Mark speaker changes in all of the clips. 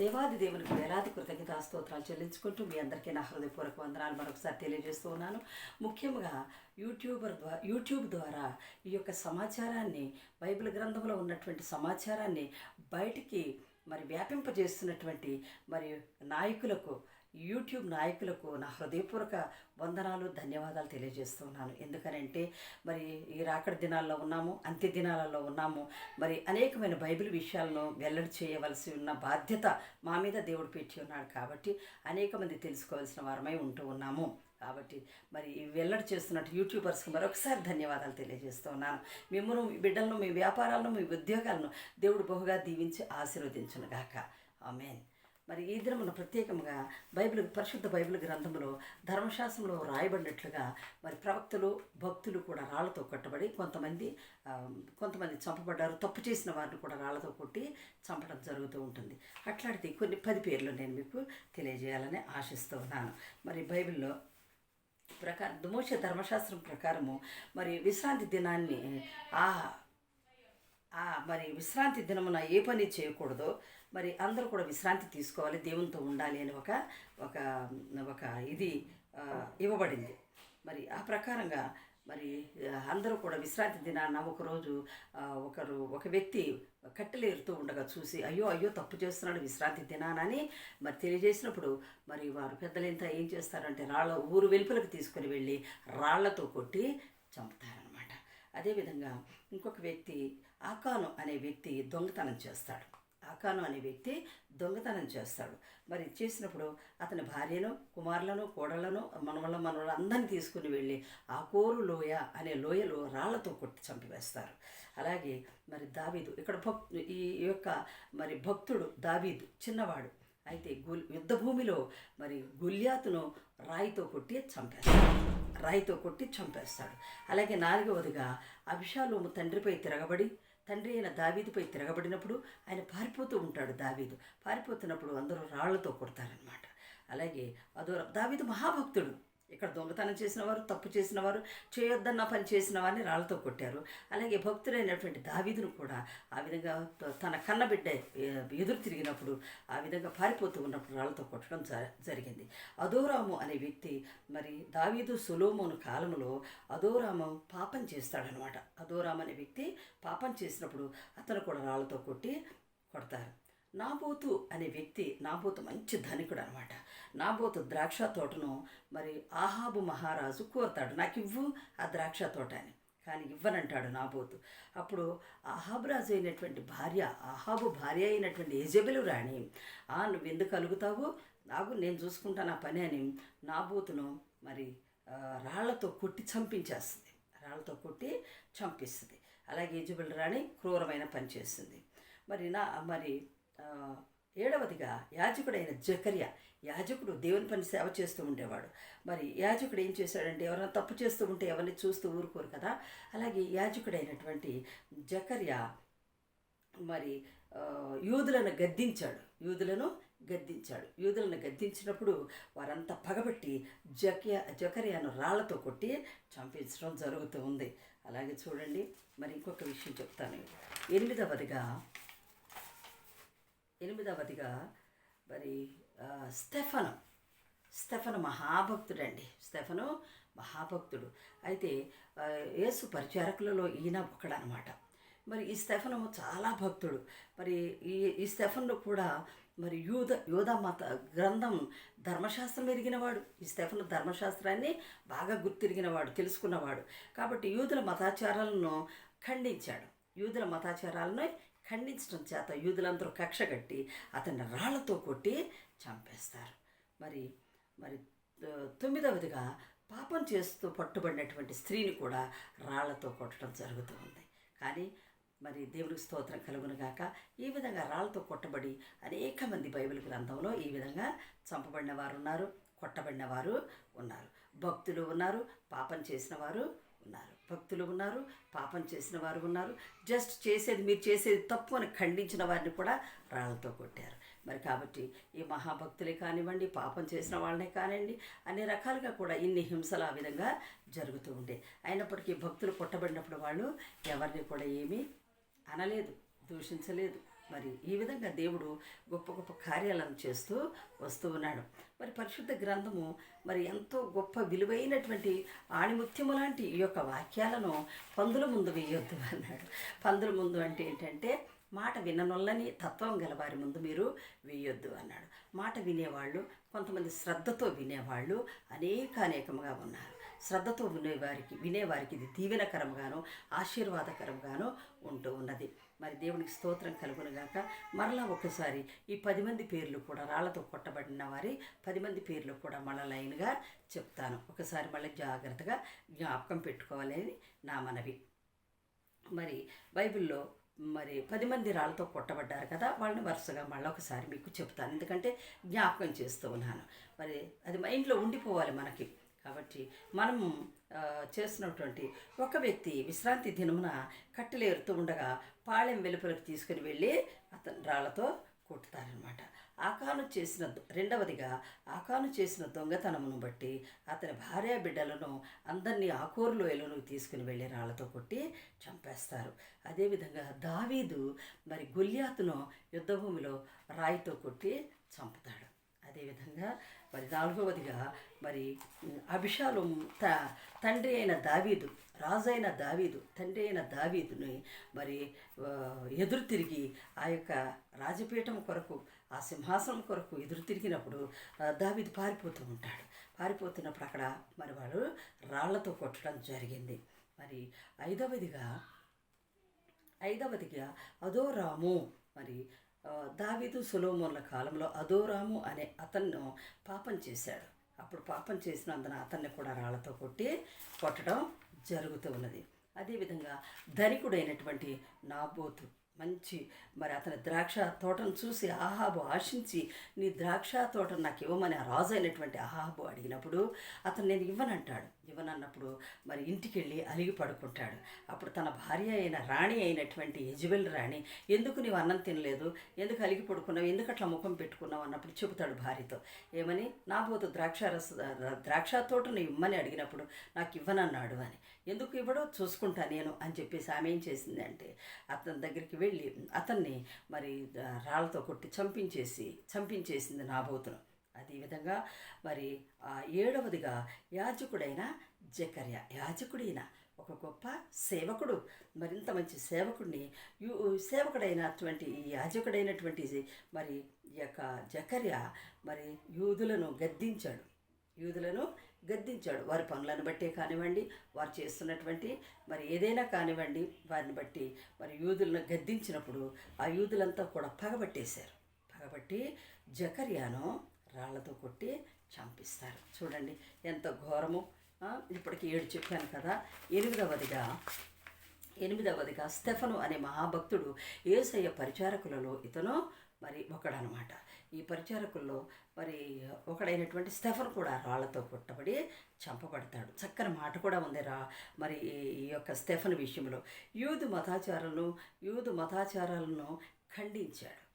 Speaker 1: దేవాది దేవునికి వేలాది కృతజ్ఞతా స్తోత్రాలు చెల్లించుకుంటూ మీ అందరికీ నా హృదయపూర్వక వందనాలు మరొకసారి తెలియజేస్తూ ఉన్నాను. ముఖ్యంగా యూట్యూబర్ ద్వారా యూట్యూబ్ ద్వారా ఈ యొక్క సమాచారాన్ని బైబిల్ గ్రంథంలో ఉన్నటువంటి సమాచారాన్ని బయటికి మరి వ్యాపింపజేస్తున్నటువంటి మరి నాయకులకు యూట్యూబ్ నాయకులకు నా హృదయపూర్వక వందనాలు ధన్యవాదాలు తెలియజేస్తున్నాను ఎందుకనంటే మరి ఈ రాకడ దినాల్లో ఉన్నాము అంత్య దినాలలో ఉన్నాము. మరి అనేకమైన బైబిల్ విషయాలను వెల్లడి చేయవలసి ఉన్న బాధ్యత మా మీద దేవుడు పెట్టి ఉన్నాడు కాబట్టి అనేక మంది తెలుసుకోవాల్సిన వారమై ఉంటూ ఉన్నాము. కాబట్టి మరి వెల్లడి చేస్తున్నట్టు యూట్యూబర్స్కి మరొకసారి ధన్యవాదాలు తెలియజేస్తున్నాను మిమ్మల్ని మీ బిడ్డలను మీ వ్యాపారాలను మీ ఉద్యోగాలను దేవుడు బహుగా దీవించి ఆశీర్వదించునుగాక ఆమెన్. మరి ఈ దినమున ప్రత్యేకంగా బైబిల్ పరిశుద్ధ బైబిల్ గ్రంథంలో ధర్మశాస్త్రంలో రాయబడినట్లుగా మరి ప్రవక్తలు భక్తులు కూడా రాళ్ళతో కట్టబడి కొంతమంది కొంతమంది చంపబడ్డారు తప్పు చేసిన వారిని కూడా రాళ్ళతో కొట్టి చంపడం జరుగుతూ ఉంటుంది. అట్లాంటిది కొన్ని పది పేర్లు నేను మీకు తెలియజేయాలని ఆశిస్తూ ఉన్నాను మరి బైబిల్లో ప్రకారం దుమోష ధర్మశాస్త్రం ప్రకారము మరి విశ్రాంతి దినాన్ని ఆ ఆ మరి విశ్రాంతి దినమున ఏ పని చేయకూడదో మరి అందరూ కూడా విశ్రాంతి తీసుకోవాలి దేవునితో ఉండాలి అని ఒక ఒక ఒక ఇది ఇవ్వబడింది. మరి ఆ ప్రకారంగా మరి అందరూ కూడా విశ్రాంతి దినాన ఒకరోజు ఒకరు ఒక వ్యక్తి కట్టెలేరుతూ ఉండగా చూసి అయ్యో అయ్యో తప్పు చేస్తున్నాడు విశ్రాంతి దినానని మరి తెలియజేసినప్పుడు మరి వారు పెద్దలంతా ఏం చేస్తారంటే రాళ్ళ ఊరు వెలుపలకు తీసుకొని వెళ్ళి రాళ్ళతో కొట్టి చంపుతారనమాట అదేవిధంగా ఇంకొక వ్యక్తి ఆకాను అనే వ్యక్తి దొంగతనం చేస్తాడు. ఆకాను అనే వ్యక్తి దొంగతనం చేస్తాడు. మరి చేసినప్పుడు అతని భార్యను కుమారులను కోడలను మనవల మనవలు అందరిని తీసుకుని వెళ్ళి ఆ కోరు లోయ అనే లోయలో రాళ్ళతో కొట్టి చంపివేస్తారు. అలాగే మరి దావీదు ఇక్కడ భక్ ఈ యొక్క మరి భక్తుడు దావీదు చిన్నవాడు. అయితే గుల్ యుద్ధ భూమిలో మరి గుల్యాతును రాయితో కొట్టి చంపేస్తాడు. రాయితో కొట్టి చంపేస్తాడు. అలాగే నాలుగవదిగా అభిషాలోము తండ్రిపై తిరగబడి తండ్రి అయిన దావీదుపై తిరగబడినప్పుడు ఆయన పారిపోతూ ఉంటాడు దావీదు. పారిపోతున్నప్పుడు అందరూ రాళ్ళతో కొడతారనమాట అలాగే అదో దావీదు మహాభక్తుడు. ఇక్కడ దొంగతనం చేసిన వారు తప్పు చేసిన వారు చేయొద్దన్న పని చేసిన వారిని రాళ్ళతో కొట్టారు. అలాగే భక్తుడైనటువంటి దావీదును కూడా ఆ విధంగా తన కన్న బిడ్డ ఎదురు తిరిగినప్పుడు ఆ విధంగా పారిపోతూ ఉన్నప్పుడు రాళ్ళతో కొట్టడం జ- జరిగింది. అదోరాము అనే వ్యక్తి మరి దావీదు సులోమోను కాలంలో అదోరాము పాపం చేస్తాడనమాట అదోరాము అనే వ్యక్తి పాపం చేసినప్పుడు అతను కూడా రాళ్ళతో కొట్టి కొడతారు. నాబోతు అనే వ్యక్తి నాబోతు మంచి ధనికుడు అనమాట నాబోతు ద్రాక్ష తోటను మరి ఆహాబు మహారాజు కోరతాడు. నాకు ఇవ్వు ఆ ద్రాక్ష తోట అని. కానీ ఇవ్వనంటాడు నాబోతు. అప్పుడు ఆహాబు రాజు అయినటువంటి భార్య ఆహాబు భార్య అయినటువంటి యజబెలు రాణి ఆ నువ్వు ఎందుకు కలుగుతావు నాకు నేను చూసుకుంటాను ఆ పని అని నాబోతును మరి రాళ్ళతో కొట్టి చంపించేస్తుంది. రాళ్ళతో కొట్టి చంపిస్తుంది. అలాగే యజబెలు రాణి క్రూరమైన పని చేస్తుంది. మరి నా మరి ఏడవదిగా యాజకుడైన జకర్య. యాజకుడు దేవుని పని సేవ చేస్తూ ఉండేవాడు. మరి యాజకుడు ఏం చేశాడంటే ఎవరైనా తప్పు చేస్తూ ఉంటే ఎవరిని చూస్తూ ఊరుకోరు కదా. అలాగే యాజకుడైనటువంటి జకర్య మరి యూదులను గద్దించాడు. యూదులను గద్దించాడు. యూదులను గద్దించినప్పుడు వారంతా పగబట్టి జకియ జకర్యాను రాళ్ళతో కొట్టి చంపించడం జరుగుతూ ఉంది. అలాగే చూడండి మరి ఇంకొక విషయం చెప్తాను. ఎనిమిదవదిగా ఎనిమిదవదిగా మరి ఆ, స్టెఫను స్టెఫను మహాభక్తుడండి. స్టెఫను మహాభక్తుడు. అయితే యేసు పరిచారకులలో ఈయన ఒకడనమాట. మరి ఈ స్టెఫను చాలా భక్తుడు. మరి ఈ ఈ స్టెఫన్లో కూడా మరి యూద యూద మత గ్రంథం ధర్మశాస్త్రం ఎరిగినవాడు. ఈ స్టెఫను ధర్మశాస్త్రాన్ని బాగా గుర్తిరిగినవాడు తెలుసుకున్నవాడు. కాబట్టి యూదుల మతాచారాలను ఖండించాడు. యూదుల మతాచారాలను ఖండించడం చేత యూదులందరూ కక్ష కట్టి అతన్ని రాళ్ళతో కొట్టి చంపేస్తారు. మరి మరి తొమ్మిదవదిగా పాపం చేస్తూ పట్టుబడినటువంటి స్త్రీని కూడా రాళ్ళతో కొట్టడం జరుగుతూ ఉంది. కానీ మరి దేవుడికి స్తోత్రం కలుగునుగాక ఈ విధంగా రాళ్ళతో కొట్టబడి అనేక మంది బైబిల్ గ్రంథంలో ఈ విధంగా చంపబడిన వారు ఉన్నారు కొట్టబడిన వారు ఉన్నారు. భక్తులు ఉన్నారు పాపం చేసిన వారు ఉన్నారు. భక్తులు ఉన్నారు పాపం చేసిన వారు ఉన్నారు. జస్ట్ చేసేది మీరు చేసేది తప్పు అని ఖండించిన వారిని కూడా రాళ్ళతో కొట్టారు. మరి కాబట్టి ఈ మహాభక్తులే కానివ్వండి పాపం చేసిన వాళ్ళనే కానివ్వండి అన్ని రకాలుగా కూడా ఇన్ని హింసలు ఆ విధంగా జరుగుతూ ఉండే. అయినప్పటికీ భక్తులు కొట్టబడినప్పుడు వాళ్ళు ఎవరిని కూడా ఏమీ అనలేదు దూషించలేదు. మరి ఈ విధంగా దేవుడు గొప్ప గొప్ప కార్యాలను చేస్తూ వస్తూ ఉన్నాడు. మరి పరిశుద్ధ గ్రంథము మరి ఎంతో గొప్ప విలువైనటువంటి ఆణిముత్యము లాంటి ఈ యొక్క వాక్యాలను పందుల ముందు వేయొద్దు అన్నాడు. పందుల ముందు అంటే ఏంటంటే మాట విననొల్లని తత్వం గలవారి ముందు మీరు వేయొద్దు అన్నాడు. మాట వినేవాళ్ళు కొంతమంది శ్రద్ధతో వినేవాళ్ళు అనేక అనేకముగా ఉన్నారు. శ్రద్ధతో వినేవారికి వినేవారికి ఇది దీవెనకరంగాను ఆశీర్వాదకరంగాను ఉంటూ ఉన్నది. మరి దేవునికి స్తోత్రం కలుగునుగాక మరలా ఒకసారి ఈ పది మంది పేర్లు కూడా రాళ్ళతో కొట్టబడిన వారి పది మంది పేర్లు కూడా మళ్ళా లైన్గా చెప్తాను. ఒకసారి మళ్ళీ జాగ్రత్తగా జ్ఞాపకం పెట్టుకోవాలని నా మనవి. మరి బైబిల్లో మరి పది మంది రాళ్ళతో కొట్టబడ్డారు కదా వాళ్ళని వరుసగా మళ్ళీ ఒకసారి మీకు చెప్తాను. ఎందుకంటే జ్ఞాపకం చేస్తూ ఉన్నాను. మరి అది మైండ్లో ఉండిపోవాలి మనకి. కాబట్టి మనము చేస్తున్నటువంటి ఒక వ్యక్తి విశ్రాంతి దినమున కట్టెలేరుతూ ఉండగా పాళెం వెలుపలకు తీసుకుని వెళ్ళి అతను రాళ్ళతో కొట్టుతారనమాట ఆకాను చేసిన రెండవదిగా ఆకాను చేసిన దొంగతనమును బట్టి అతని భార్య బిడ్డలను అందరినీ ఆకూరు లోయలను తీసుకుని వెళ్ళి రాళ్ళతో కొట్టి చంపేస్తారు. అదేవిధంగా దావీదు మరి గుల్యాతును యుద్ధభూమిలో రాయితో కొట్టి చంపుతాడు. అదేవిధంగా మరి నాలుగవదిగా మరి అభిషాలు త తండ్రి అయిన దావీదు రాజైన దావీదు తండ్రి అయిన దావీదుని మరి ఎదురు తిరిగి ఆ యొక్క రాజపీఠం కొరకు ఆ సింహాసనం కొరకు ఎదురు తిరిగినప్పుడు దావీదు పారిపోతూ ఉంటాడు. పారిపోతున్నప్పుడు అక్కడ మరి వాడు రాళ్ళతో కొట్టడం జరిగింది. మరి ఐదవదిగా ఐదవదిగా అదో రాము మరి దావీదు సులోమోన్ల కాలంలో అదోరాము అనే అతన్ను పాపం చేశాడు. అప్పుడు పాపం చేసినందున అతన్ని కూడా రాళ్ళతో కొట్టి కొట్టడం జరుగుతూ ఉన్నది. అదేవిధంగా ధనికుడైనటువంటి నాబోతు మంచి మరి అతని ద్రాక్ష తోటను చూసి ఆహాబు ఆశించి నీ ద్రాక్ష తోటను నాకు ఇవ్వమని ఆ రాజు అయినటువంటి ఆహాబు అడిగినప్పుడు అతను నేను ఇవ్వనంటాడు. ఇవ్వనన్నప్పుడు మరి ఇంటికి వెళ్ళి అలిగి పడుకుంటాడు. అప్పుడు తన భార్య అయిన రాణి అయినటువంటి యజబెల్ రాణి ఎందుకు నీవు అన్నం తినలేదు? ఎందుకు అలిగి పడుకున్నావు? ఎందుకు అట్లా ముఖం పెట్టుకున్నావు? అన్నప్పుడు చెబుతాడు భార్యతో. ఏమని? నా పోతు ద్రాక్ష రస ద్రాక్ష తోటను ఇమ్మని అడిగినప్పుడు నాకు ఇవ్వనన్నాడు అని. ఎందుకు ఇవ్వడో చూసుకుంటా నేను అని చెప్పేసి ఆమె ఏం చేసింది అంటే అతని దగ్గరికి వెళ్ళి వెళ్ళి అతన్ని మరి రాళ్ళతో కొట్టి చంపించేసి చంపించేసింది నాబోతును అదే విధంగా మరి ఆ ఏడవదిగా యాజకుడైన జకర్య యాజకుడైన ఒక గొప్ప సేవకుడు మరింత మంచి సేవకుడిని యు సేవకుడైనటువంటి ఈ యాజకుడైనటువంటి మరి ఈ యొక్క జకర్య మరి యూదులను గద్దించాడు. యూదులను గద్దించాడు. వారి పనులను బట్టే కానివ్వండి వారు చేస్తున్నటువంటి మరి ఏదైనా కానివ్వండి వారిని బట్టి మరి యూదులను గద్దించినప్పుడు ఆ యూదులంతా కూడా పగబట్టేశారు. పగబట్టి జకర్యాను రాళ్ళతో కొట్టి చంపిస్తారు. చూడండి ఎంత ఘోరము. ఇప్పటికి ఏడు చెప్పాను కదా. ఎనిమిదవదిగా ఎనిమిదవదిగా స్టెఫను అనే మహాభక్తుడు ఏసయ్య పరిచారకులలో ఇతను మరి ఒకడనమాట. ఈ పరిచారకుల్లో మరి ఒకడైనటువంటి స్టెఫన్ కూడా రాళ్ళతో కొట్టబడి చంపబడతాడు. చక్కని మాట కూడా ఉంది రా మరి ఈ- ఈ యొక్క స్టెఫన్ విషయంలో. యూదు మతాచారాలను యూదు మతాచారాలను ఖండించాడు.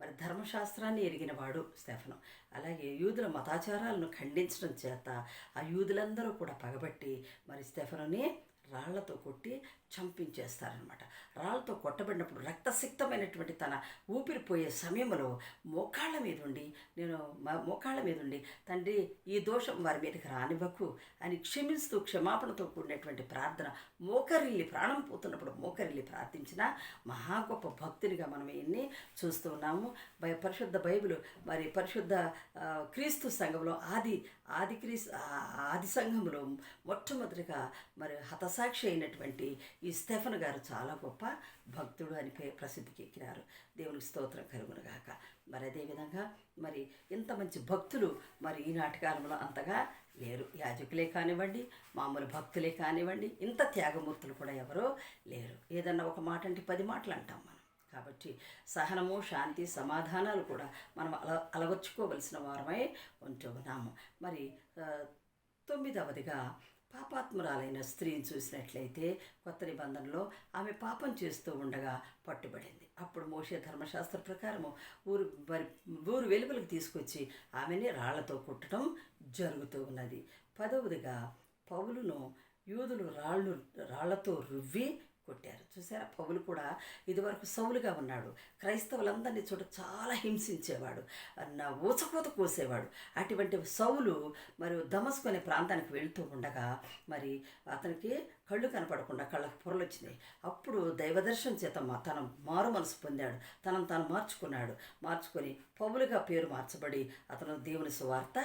Speaker 1: మరి ధర్మశాస్త్రాన్ని ఎరిగినవాడు స్టెఫను అలాగే యూదుల మతాచారాలను ఖండించడం చేత ఆ యూదులందరూ కూడా పగబట్టి మరి స్టెఫనుని రాళ్ళతో కొట్టి చంపించేస్తారనమాట రాళ్ళతో కొట్టబడినప్పుడు రక్తసిక్తమైనటువంటి తన ఊపిరిపోయే సమయంలో మోకాళ్ళ మీద ఉండి నేను మోకాళ్ళ మీద ఉండి తండ్రి ఈ దోషం వారి మీదకి రానివ్వకు అని క్షమిస్తూ క్షమాపణతో కూడినటువంటి ప్రార్థన మోకరిల్లి ప్రాణం పోతున్నప్పుడు మోకరిల్లి ప్రార్థించిన మహా గొప్ప భక్తునిగా మనం ఈయన్ని చూస్తూ ఉన్నాము. బై పరిశుద్ధ బైబిల్ మరి పరిశుద్ధ క్రీస్తు సంఘంలో ఆది ఆది క్రీస్ ఆది సంఘంలో మొట్టమొదటిగా మరి మనస్సాక్షి అయినటువంటి ఈ స్టెఫన్ గారు చాలా గొప్ప భక్తుడు అని ప్రసిద్ధికి ఎక్కినారు దేవునికి స్తోత్రం కలుగునుగాక మరి అదేవిధంగా మరి ఇంత మంచి భక్తులు మరి ఈనాటి కాలంలో అంతగా లేరు. యాజకులే కానివ్వండి మామూలు భక్తులే కానివ్వండి ఇంత త్యాగమూర్తులు కూడా ఎవరో లేరు. ఏదన్నా ఒక మాట అంటే పది మాటలు అంటాం మనం. కాబట్టి సహనము శాంతి సమాధానాలు కూడా మనం అల అలవర్చుకోవలసిన వారమై ఉంటూ ఉన్నాము. మరి తొమ్మిదవదిగా పాపాత్మురాలైన స్త్రీని చూసినట్లయితే కొత్త నిబంధనలో ఆమె పాపం చేస్తూ ఉండగా పట్టుబడింది. అప్పుడు మోషే ధర్మశాస్త్ర ప్రకారము ఊరు మరి ఊరు వెలుపలకు తీసుకొచ్చి ఆమెని రాళ్ళతో కుట్టడం జరుగుతూ ఉన్నది. పదవదిగా పౌలును యూదులు రాళ్ళు రాళ్ళతో రువ్వి కొట్టారు. చూసారా? పౌలు కూడా ఇదివరకు సౌలుగా ఉన్నాడు. క్రైస్తవులందరినీ చోట చాలా హింసించేవాడు. నా ఊచకోత కోసేవాడు. అటువంటి సౌలు మరి దమస్కు అనే ప్రాంతానికి వెళ్తూ ఉండగా మరి అతనికి కళ్ళు కనపడకుండా కళ్ళకు పొరలు వచ్చినాయి అప్పుడు దైవదర్శనం చేత తన మారు మనసు పొందాడు. తనను తాను మార్చుకున్నాడు. మార్చుకొని పౌలుగా పేరు మార్చబడి అతను దేవుని సువార్త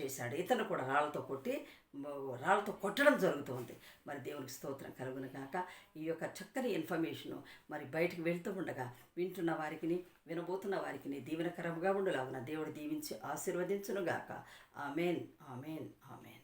Speaker 1: చేశాడు. ఇతను కూడా రాళ్ళతో కొట్టి రాళ్ళతో రాళ్ళతో కొట్టడం జరుగుతుంది. మరి దేవునికి స్తోత్రం కలుగును కాక ఈ యొక్క చక్కని ఇన్ఫర్మేషను మరి బయటకు వెళ్తూ ఉండగా వింటున్న వారికి వినబోతున్న వారికి దీవెనకరంగా ఉండలాగున దేవుడు దీవించి ఆశీర్వదించును గాక. Amen amen amen.